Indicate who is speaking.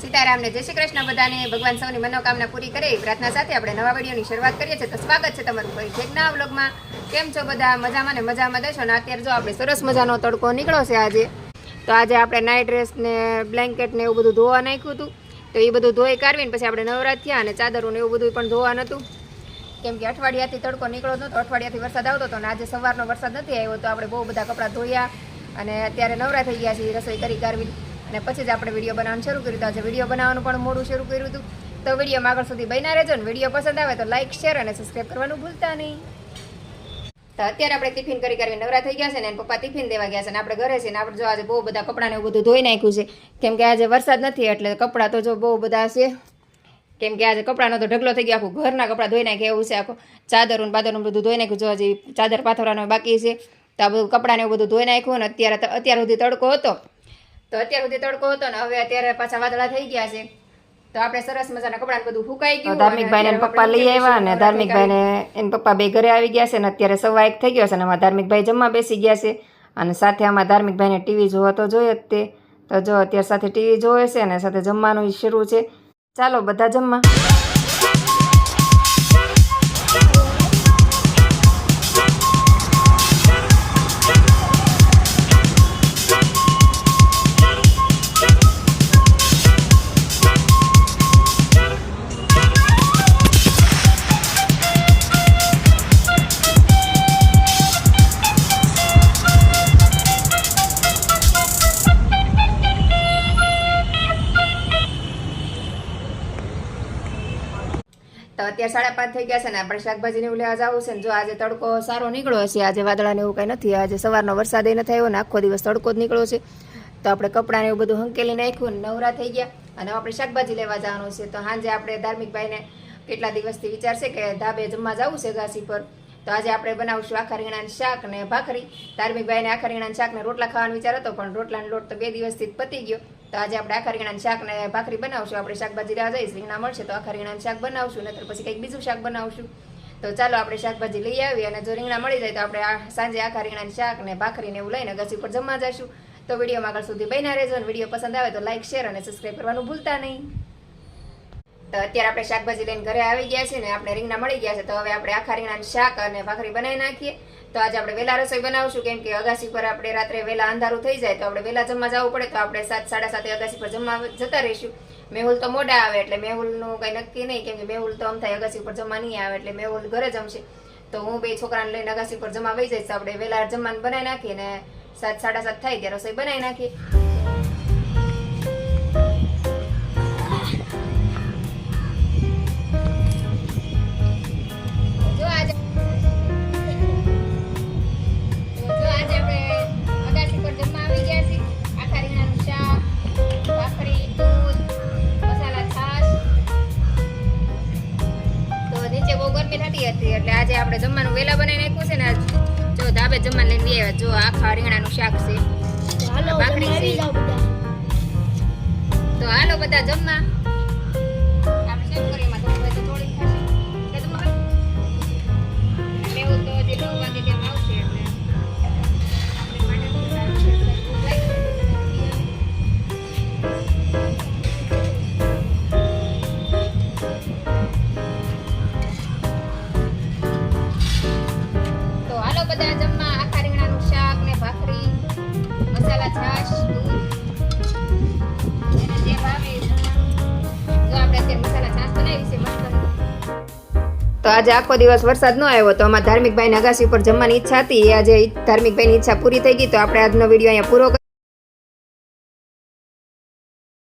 Speaker 1: સીતારામને જય શ્રી કૃષ્ણ બધાને. ભગવાન સૌની મનોકામના પૂરી કરે. પ્રાર્થના સાથે આપણે નવા વિડીયોની શરૂઆત કરીએ છીએ. તો સ્વાગત છે તમારું ફરી એક નવા વ્લોગમાં. કેમ છો બધા? મજામાં ને મજામાં દેશો ને અત્યારે જો આપણે સરસ મજાનો તડકો નીકળ્યો છે આજે, તો આજે આપણે નાઇટ ડ્રેસ ને બ્લેન્કેટ ને એવું બધું ધોવા નાખ્યું હતું. તો એ બધું ધોઈ કાઢવીને પછી આપણે નવરાત થયા અને ચાદરો ને એવું બધું પણ ધોવા હતું કેમ કે અઠવાડિયાથી તડકો નીકળો નહોતો. અઠવાડિયાથી વરસાદ આવતો હતો અને આજે સવારનો વરસાદ નથી આવ્યો, તો આપણે બહુ બધા કપડાં ધોયા અને અત્યારે નવરા થઈ ગયા છીએ, રસોઈ કરી કાઢવી અને પછી જ આપણે વીડિયો બનાવવાનું શરૂ કર્યું હતું. આજે વીડિયો બનાવવાનું પણ મોડું શરૂ કર્યું હતું. તો વિડીયોમાં આગળ સુધી બન્યા રહેજો ને. વીડિયો પસંદ આવે તો લાઇક શેર અને સબસ્ક્રાઈબ કરવાનું ભૂલતા નહીં. તો અત્યારે આપણે ટિફિન કરી કરી નવરા થઈ ગયા છે ને પપ્પા ટિફિન દેવા ગયા છે ને, આપણે ઘરે છે ને, આપણે જો આજે બહુ બધા કપડાને એવું બધું ધોઈ નાખ્યું છે. કેમ કે આજે વરસાદ નથી, એટલે કપડાં તો જો બહુ બધા છે. કેમ કે આજે કપડાનો તો ઢગલો થઈ ગયો, આખું ઘરના કપડાં ધોઈ નાખે એવું છે, આખું ચાદરું બાદરનું બધું ધોઈ નાખ્યું, જો હજી ચાદર પાથરવાનું બાકી છે. તો આ બધું કપડાને એવું બધું ધોઈ નાખ્યું ને અત્યારે અત્યાર સુધી તડકો હતો. તો અત્યાર સુધી તડકો હતો ને હવે અત્યારે પાછા વાદળા થઈ ગયા છે. તો આપણે સરસ મજાના કપડાં બધું ફૂકાઈ ગયું ધાર્મિકભાઈ ને પપ્પા લઈ આવ્યા ને ધાર્મિકભાઈ ને એના પપ્પા બે ઘરે આવી ગયા છે ને અત્યારે સવા એક થઈ ગયો છે ને અમારા ધાર્મિકભાઈ જમવા બેસી ગયા છે. અને સાથે આમાં ધાર્મિકભાઈને ટીવી જોવા તો જોઈએ જ તે. તો જો અત્યારે સાથે ટીવી જોવે છે અને સાથે જમવાનું શરૂ છે. ચાલો બધા જમવા. અત્યારે સાડા પાંચ થઈ ગયા છે ને આપણે શાકભાજી ને એવું લેવા જવું છે જો આજે તડકો સારો નીકળ્યો છે આજે વાદળા ને એવું કઈ નથી, આજે સવારનો વરસાદ નથી આવ્યો ને આખો દિવસ તડકો જ નીકળ્યો છે. તો આપણે કપડાં ને એવું બધું હંકેલી નાખ્યું નવરા થઈ ગયા અને આપણે શાકભાજી લેવા જવાનું છે. તો સાંજે આપણે ધાર્મિકભાઈને કેટલા દિવસથી વિચારશે કે ધાબે જમવા જવું છે ઘાસી પર. તો આજે આપણે બનાવશું આખા રીંગણાનું શાક ને ભાખરી. ધાર્મિકભાઈને આખા રીંગણાનું શાક ને રોટલા ખાવાનો વિચાર હતો, પણ રોટલાનો લોટ તો બે દિવસથી જ પતી ગયો. તો આજે આપણે આખા રીંગણાનું શાક ને ભાખરી બનાવશું. આપણે શાકભાજી લેવા જઈશ, રીંગણા મળશે તો આખા રીંગણાનું શાક બનાવશું, નહીતર પછી કંઈક બીજું શાક બનાવશું. તો ચાલો આપણે શાકભાજી લઈ આવીએ અને જો રીંગણા મળી જાય તો આપણે સાંજે આખા રીંગણાનું શાક ને ભાખરી ને એવું લઈને ઘસી ઉપર જમવા જઈશું. તો વિડીયોમાં આગળ સુધી બન્યા રહેજો અને વીડિયો પસંદ આવે તો લાઈક, શેર અને સબસ્ક્રાઈબ કરવાનું ભૂલતા નહીં. તો અત્યારે આપણે શાકભાજી લઈને ઘરે આવી ગયા છે ને આપણે રીંગણા મળી ગયા છે. તો હવે આપણે આખા રીંગણાનું શાક અને ભાખરી બનાવી નાખીએ. તો આજે આપણે વહેલા રસોઈ બનાવશું, કેમ કે અગાસી પર આપણે રાત્રે વહેલા અંધારું થઈ જાય, તો આપણે વહેલા જમવા જવું પડે, તો આપણે સાત, સાડા સાતે અગાસી પર જમવા જતા રહીશું. મેહુલ તો મોડા આવે એટલે મેહુલનું કંઈ નક્કી નહીં, કેમ કે મેહુલ તો આમ થાય અગાસી પર જમવા નહીં આવે એટલે મેહુલ ઘરે જમશે. તો હું બે છોકરાને લઈને અગાસી પર જમા વહી જઈશ આપણે વહેલા જમવાનું બનાવી નાખીએ ને સાત, સાડા સાત થાય ત્યારે રસોઈ બનાવી નાખીએ. જો જમા લઈને બે આવ્યા જો આખા રીંગણાનું શાક છે. ભાખરી છે. તો હાલો બધા જમવા. તો આજે આખો દિવસ વરસાદ ન આવ્યો, તો અમારા ધાર્મિકભાઈ અગાસી ઉપર જમવાની ઈચ્છા હતી. એ આજે ધાર્મિકભાઈની ઈચ્છા પૂરી થઈ ગઈ, તો આપણે આજનો વીડિયો અહીંયા પૂરો